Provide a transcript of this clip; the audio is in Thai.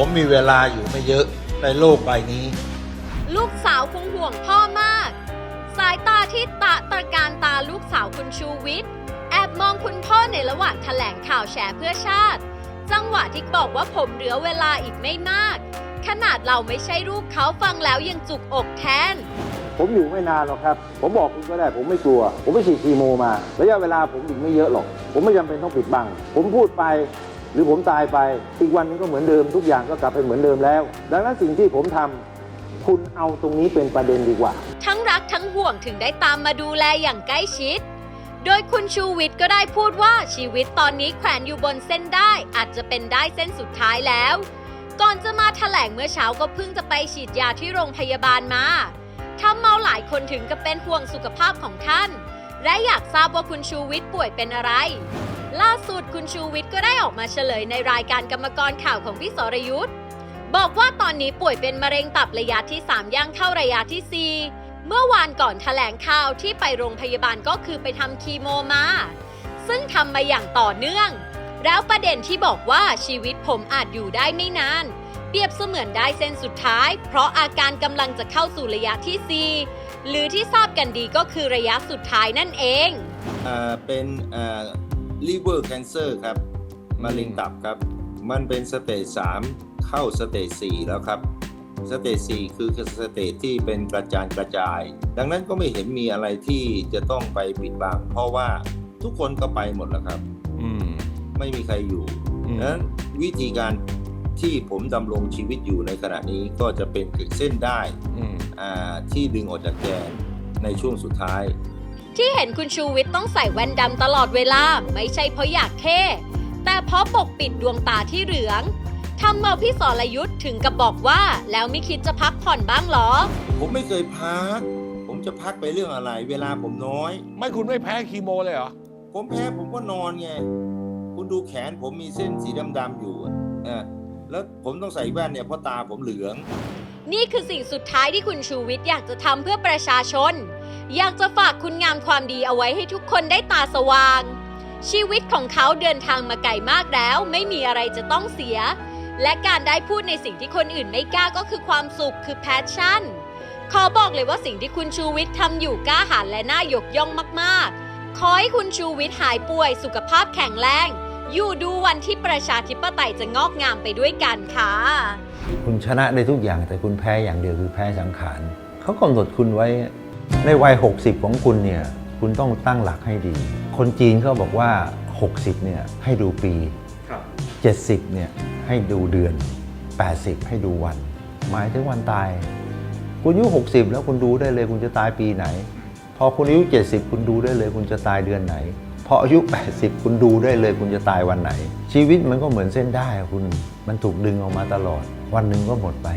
ผมมีเวลาอยู่ไม่เยอะในโลกใบนี้ ลูกสาวคงห่วงพ่อมาก สายตาที่ตะตระการตาลูกสาวคุณชูวิทย์แอบมองคุณพ่อในระหว่างแถลงข่าวแฉเพื่อชาติ จังหวะที่บอกว่าผมเหลือเวลาอีกไม่มาก ขนาดเราไม่ใช่ลูกเขาฟังแล้วยังจุกอกแทน ผมอยู่ไม่นานหรอกครับ ผมบอกคุณก็ได้ ผมไม่กลัว ผมไปฉีดคีโมมา ระยะเวลาผมอีกไม่เยอะหรอก ผมไม่จำเป็นต้องปิดบัง ผมพูดไปห รือผมตายไปอีกวันนึงก็เหมือนเดิมทุกอย่างก็กลับไปเหมือนเดิมแล้ว ดังนั้นสิ่งที่ผมทำคุณเอาตรงนี้เป็นประเด็นดีกว่า ทั้งรักทั้งห่วงถึงได้ตามมาดูแลอย่างใกล้ชิด โดยคุณชูวิทย์ก็ได้พูดว่าชีวิตตอนนี้แขวนอยู่บนเส้นได้ อาจจะเป็นได้เส้นสุดท้ายแล้ว ก่อนจะมาแถลงเมื่อเช้าก็เพิ่งจะไปฉีดยาที่โรงพยาบาลมาทำเมาหลายคนถึงกับเป็นห่วงสุขภาพของท่าน และอยากทราบว่าคุณชูวิทย์ป่วยเป็นอะไร ล่าสุดคุณชูวิทย์ก็ได้ออกมาเฉลยในรายการกรรมกรข่าวของพี่สรยุทธ์บอกว่าตอนนี้ป่วยเป็นมะเร็งตับระยะที่ 3 ย่างเข้าระยะทีสี่4 เมื่อวานก่อนแถลงข่าวที่ไปโรงพยาบาลก็คือไปทำคีโมมา ซึ่งทำมาอย่างต่อเนื่อง แล้วประเด็นที่บอกว่าชีวิตผมอาจอยู่ได้ไม่นาน เปรียบเสมือนได้เส้นสุดท้าย เพราะอาการกำลังจะเข้าสู่ระยะที่ 4 หรือที่ทราบกันดีก็คือระยะสุดท้ายนั่นเอง อ่า เป็น อ่า liver cancer ครับมะเร็งตับครับ มันเป็นสเตจสามเข้าสเตจสี่แล้วครับสเตจสี่คือสเตจที่เป็นกระจายกระจาย ดังนั้นก็ไม่เห็นมีอะไรที่จะต้องไปปิดบังเพราะว่าทุกคนก็ไปหมดแล้วครับ อืมไม่มีใครอยู่อืมดังนั้นวิธีการที่ผมดำรงชีวิตอยู่ในขณะนี้ก็จะเป็นเส้นได้อืมอ่าที่ดึงออกจากแกนในช่วงสุดท้าย ที่เห็นคุณชูวิทย์ต้องใส่แว่นดำตลอดเวลาไม่ใช่เพราะอยากเท่แต่เพราะปกปิดดวงตาที่เหลืองทำเอาพี่สรยุทธ์ถึงกับบอกว่า แล้วไม่คิดจะพักผ่อนบ้างเหรอ ผมไม่เคยพัก ผมจะพักไปเรื่องอะไร เวลาผมน้อย ไม่คุณไม่แพ้คีโมเลยเหรอ ผมแพ้ผมก็นอนไง คุณดูแขนผมมีเส้นสีดำๆอยู่อะเออ แล้วผมต้องใส่แว่นเนี่ยเพราะตาผมเหลือง นี่คือสิ่งสุดท้ายที่คุณชูวิทย์อยากจะทำเพื่อประชาชน อยากจะฝากคุณงามความดีเอาไว้ให้ทุกคนได้ตาสว่าง ชีวิตของเขาเดินทางมาไกลมากแล้ว ไม่มีอะไรจะต้องเสีย และการได้พูดในสิ่งที่คนอื่นไม่กล้าก็คือความสุขคือแพชชั่น ขอบอกเลยว่าสิ่งที่คุณชูวิทย์ทำอยู่กล้าหาญและน่ายกย่องมากๆ ขอให้คุณชูวิทย์หายป่วยสุขภาพแข็งแรง อยู่ดูวันที่ประชาธิปไตยจะงอกงามไปด้วยกันค่ะ คุณชนะได้ทุกอย่างแต่คุณแพ้อย่างเดียวคือแพ้สังขารเขากำหนดคุณไว้ในวัย 60 ของคุณเนี่ย คุณต้องตั้งหลักให้ดี คนจีนเขาบอกว่า 60 เนี่ย ให้ดูปี 70 เนี่ย ให้ดูเดือน 80 ให้ดูวัน หมายถึงวันตาย คุณอายุ 60 แล้วคุณดูได้เลยคุณจะตายปีไหน พอคุณอายุ 70 คุณดูได้เลยคุณจะตายเดือนไหน พออายุ 80 คุณดูได้เลยคุณจะตายวันไหน ชีวิตมันก็เหมือนเส้นได้คุณมันถูกดึงออกมาตลอด วันหนึ่งก็หมดไป